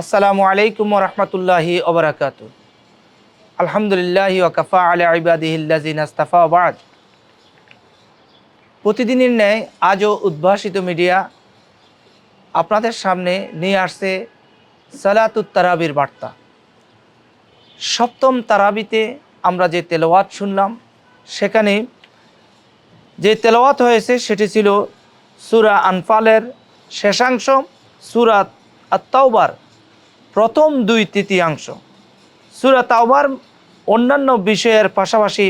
আসসালামু আলাইকুম রহমতুল্লাহি ওবরাকাত আলহামদুলিল্লাহ ওকাফা আলা ইবাদিহিল্লাজিন আস্তাফা বাদ। প্রতিদিনের ন্যায় আজও উদ্ভাসিত মিডিয়া আপনাদের সামনে নিয়ে আসছে সালাতুত তারাবির বার্তা। সপ্তম তারাবিতে আমরা যে তেলাওয়াত শুনলাম, সেখানে যে তেলাওয়াত হয়েছে সেটি ছিল সুরা আনফালের শেষাংশ সুরাত আত্মাউবার প্রথম দুই তৃতীয়াংশ। সুরা তাওবার অন্যান্য বিষয়ের পাশাপাশি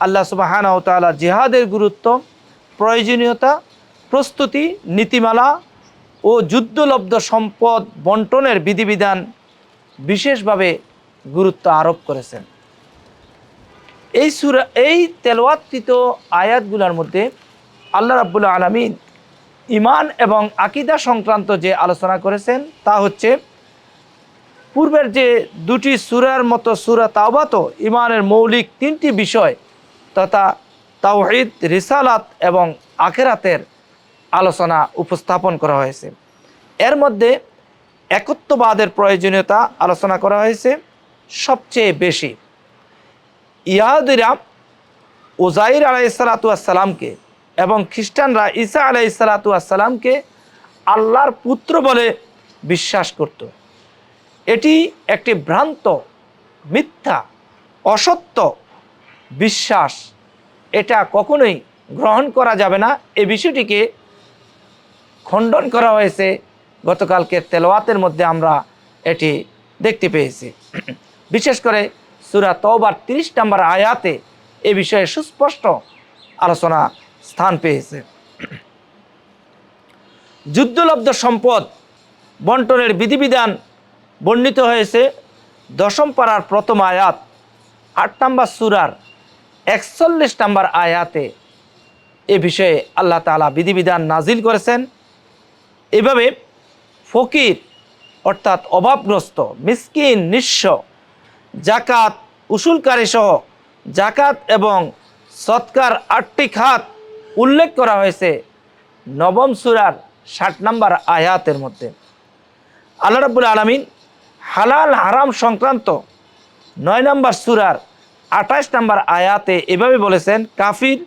আল্লাহ সুবাহানা ও তালা জিহাদের গুরুত্ব, প্রয়োজনীয়তা, প্রস্তুতি, নীতিমালা ও যুদ্ধলব্ধ সম্পদ বন্টনের বিধিবিধান বিশেষভাবে গুরুত্ব আরোপ করেছেন। এই সুরা, এই তেলওয়াতকৃত আয়াতগুলোর মধ্যে আল্লাহ রাব্বুল আলমিন ইমান এবং আকিদা সংক্রান্ত যে আলোচনা করেছেন তা হচ্ছে পূর্বের যে দুটি সুরার মতো সুরা তাওবাত ইমানের মৌলিক তিনটি বিষয় তথা তাওহিদ, রিসালাত এবং আখেরাতের আলোচনা উপস্থাপন করা হয়েছে। এর মধ্যে একত্ববাদের প্রয়োজনীয়তা আলোচনা করা হয়েছে সবচেয়ে বেশি। ইয়াহুদিরা ওজাইর আলাইসালাতু আসসালামকে এবং খ্রিস্টানরা ঈসা আলাইসালাতু আসসালামকে আল্লাহর পুত্র বলে বিশ্বাস করত। এটি একটি ভ্রান্ত, মিথ্যা, অসত্য বিশ্বাস। এটা কখনোই গ্রহণ করা যাবে না। এ বিষয়টিকে খণ্ডন করা হয়েছে। গতকালকে তেলোয়াতের মধ্যে আমরা এটি দেখতে পেয়েছি। বিশেষ করে সুরা তওবার তিরিশ নম্বর আয়াতে এ বিষয়ে সুস্পষ্ট আলোচনা স্থান পেয়েছে। যুদ্ধলব্ধ সম্পদ বন্টনের বিধিবিধান বর্ণিত হয়েছে দশম পাড়ার প্রথম আয়াত, আট নম্বর সুরার একচল্লিশ নম্বর আয়াতে। এ বিষয়ে আল্লাহ তালা বিধিবিধান নাজিল করেছেন। এভাবে ফকির অর্থাৎ অভাবগ্রস্ত, মিসকিন, নিঃস্ব জাকাত উসুলকারী সহ জাকাত এবং সৎকার আটটি খাত উল্লেখ করা হয়েছে নবম সুরার ষাট নম্বর আয়াতের মধ্যে। আল্লাহ রাবুল আলমিন হালাল হারাম সংক্রান্ত নয় নম্বর সুরার আঠাশ নম্বর আয়াতে এভাবে বলেছেন, কাফির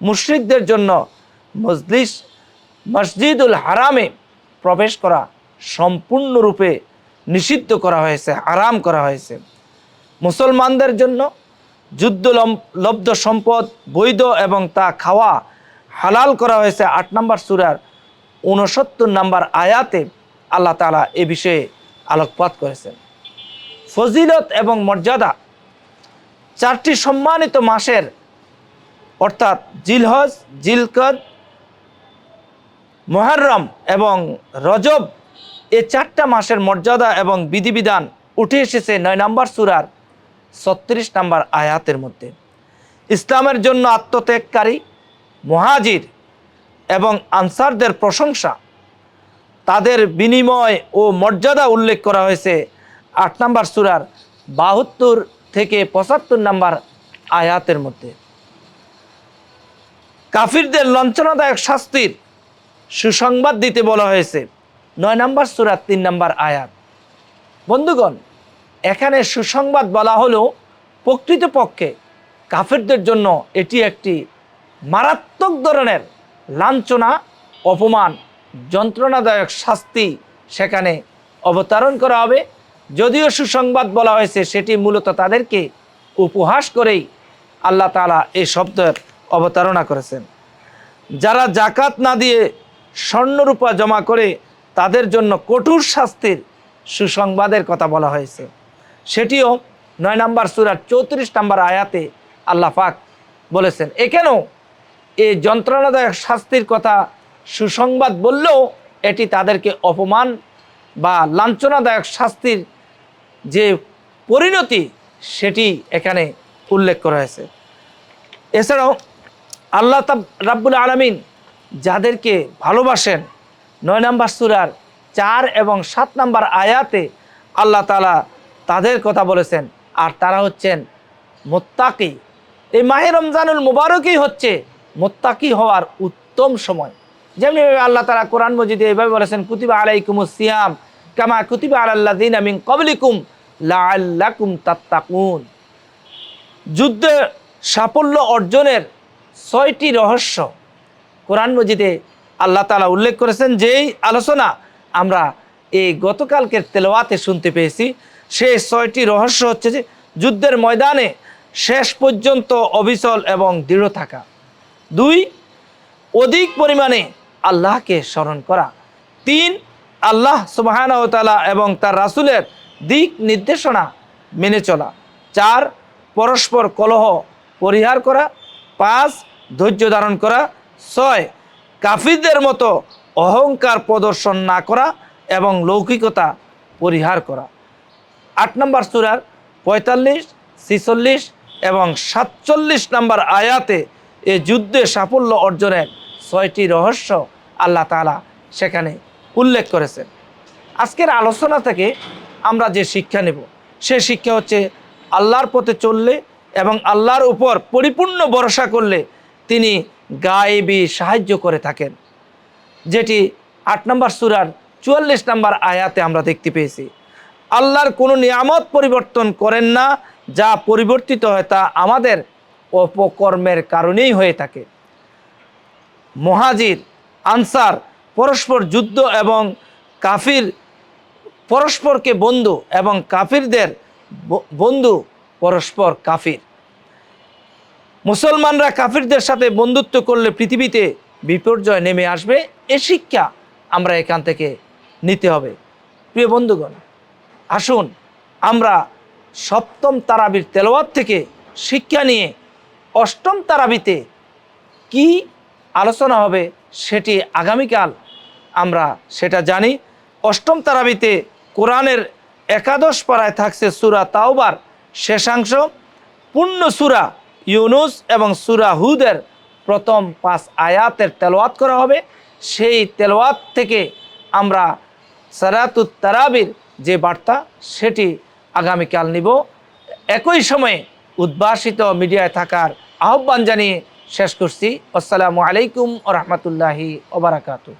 মুশ্রিকদের জন্য মজলিস মসজিদুল হারামে প্রবেশ করা সম্পূর্ণরূপে নিষিদ্ধ করা হয়েছে আরাম করা হয়েছে। মুসলমানদের জন্য যুদ্ধ লব্ধ সম্পদ, বৈধ এবং তা খাওয়া হালাল করা হয়েছে। আট নম্বর সুরার উনসত্তর নম্বর আয়াতে আল্লাহ তালা এ বিষয়ে আলোকপাত করেছেন। ফজিলত এবং মর্যাদা চারটি সম্মানিত মাসের, অর্থাৎ জিলহজ, জিলকদ মহারম এবং রজব, এ চারটা মাসের মর্যাদা এবং বিধিবিধান উঠে এসেছে নয় নম্বর সুরার ছত্রিশ নম্বর আয়াতের মধ্যে। ইসলামের জন্য আত্মত্যাগকারী, মহাজির এবং আনসারদের প্রশংসা তাদের বিনিময় ও মর্যাদা উল্লেখ করা হয়েছে। আট নম্বর সুরার বাহাত্তর থেকে পঁচাত্তর নাম্বার আয়াতের মধ্যে। কাফিরদের লঞ্চনাদায়ক শাস্তির সুসংবাদ দিতে বলা হয়েছে। নয় নম্বর সুরার তিন নম্বর আয়াত। বন্ধুগণ, এখানে সুসংবাদ বলা হলো প্রকৃতপক্ষে কাফেরদের জন্য এটি একটি মারাত্মক ধরনের লাঞ্ছনা, অপমান যন্ত্রণাদায়ক শাস্তি সেখানে অবতারণ করা হবে। যদিও সুসংবাদ বলা হয়েছে সেটি মূলত তাদেরকে উপহাস করেই আল্লাহ তালা এই শব্দের অবতারণা করেছেন। যারা জাকাত না দিয়ে স্বর্ণরূপা জমা করে তাদের জন্য কঠোর শাস্তির সুসংবাদের কথা বলা হয়েছে। সেটিও নয় নম্বর সুরার চৌত্রিশ নম্বর আয়াতে আল্লাহ পাক বলেছেন এখানেও এই যন্ত্রণাদায়ক শাস্তির কথা সুসংবাদ বললেও এটি তাদেরকে অপমান বা লাঞ্ছনাদায়ক শাস্তির যে পরিণতি, সেটি এখানে উল্লেখ করা হয়েছে। এছাড়াও আল্লাহ রাব্বুল আলমিন যাদেরকে ভালোবাসেন, নয় নম্বর সুরার চার এবং সাত নম্বর আয়াতে আল্লাহ তালা তাদের কথা বলেছেন, আর তারা হচ্ছেন মোত্তাকি। এই মাহে রমজানুল মুবারকই হচ্ছে মোত্তাকি হওয়ার উত্তম সময়। যেমনি আল্লাহ তালা কোরআন মজিদে এইভাবে বলেছেন, কুতিবা আলাইকুম সিয়াম কামা কুতিবা আলাল্লাদিন আমিন কবলিকুম লাআল্লাকুম তাত্তাকুন। যুদ্ধে সাফল্য অর্জনের ছয়টি রহস্য কোরআন মজিদে আল্লাহ তালা উল্লেখ করেছেন, যেই আলোচনা আমরা এই গতকালকের তেলাওয়াতে শুনতে পেয়েছি সেই ছয়টি রহস্য হচ্ছে যে যুদ্ধের ময়দানে শেষ পর্যন্ত অবিচল এবং দৃঢ় থাকা। দুই, অধিক পরিমাণে আল্লাহকে স্মরণ করা। তিন, আল্লাহ সুবাহানতালা এবং তার রাসুলের দিক নির্দেশনা মেনে চলা। চার, পরস্পর কলহ পরিহার করা। পাঁচ, ধৈর্য ধারণ করা। ছয়, কাফিরদের মতো অহংকার প্রদর্শন না করা এবং লৌকিকতা পরিহার করা। আট নম্বর সুরার পঁয়তাল্লিশ, ছিচল্লিশ এবং সাতচল্লিশ নম্বর আয়াতে এ যুদ্ধে সাফল্য অর্জনের ছয়টি রহস্য আল্লাহ তালা সেখানে উল্লেখ করেছেন। আজকের আলোচনা থেকে আমরা যে শিক্ষা নেব, সে শিক্ষা হচ্ছে আল্লাহর পথে চললে এবং আল্লাহর উপর পরিপূর্ণ ভরসা করলে তিনি গায়েবি সাহায্য করে থাকেন। যেটি আট নম্বর সুরার চুয়াল্লিশ নম্বর আয়াতে আমরা দেখতে পেয়েছি। আল্লাহর কোনো নিয়ামত পরিবর্তন করেন না, যা পরিবর্তিত হয় তা আমাদের অপকর্মের কারণেই হয়ে থাকে। মহাজির আনসার, পরস্পর যুদ্ধ এবং কাফির, পরস্পরকে বন্ধু এবং কাফিরদের বন্ধু, পরস্পর কাফির। মুসলমানরা কাফিরদের সাথে বন্ধুত্ব করলে পৃথিবীতে বিপর্যয় নেমে আসবে, এ শিক্ষা আমরা এখান থেকে নিতে হবে। প্রিয় বন্ধুগণ, আসুন আমরা সপ্তম তারাবির তেলাওয়াত থেকে শিক্ষা নিয়ে অষ্টম তারাবিতে কি আলোচনা হবে সেটি আগামীকাল আমরা সেটা জানি। অষ্টম তারাবিতে কোরআনের একাদশ পাড়ায় থাকছে সুরা তাওবার শেষাংশ। পূর্ণ সুরা ইউনুস এবং সুরা হুদের প্রথম পাঁচ আয়াতের তেলোয়াত করা হবে। সেই তেলোয়াত থেকে আমরা সারাতুত তারাবির যে বার্তা, সেটি আগামীকাল নিব। একই সময়ে উদ্ভাসিত মিডিয়ায় থাকার আহ্বান জানিয়ে শেষ করছি। আসসালামু আলাইকুম ও রহমতুল্লাহি ওবরাকাতু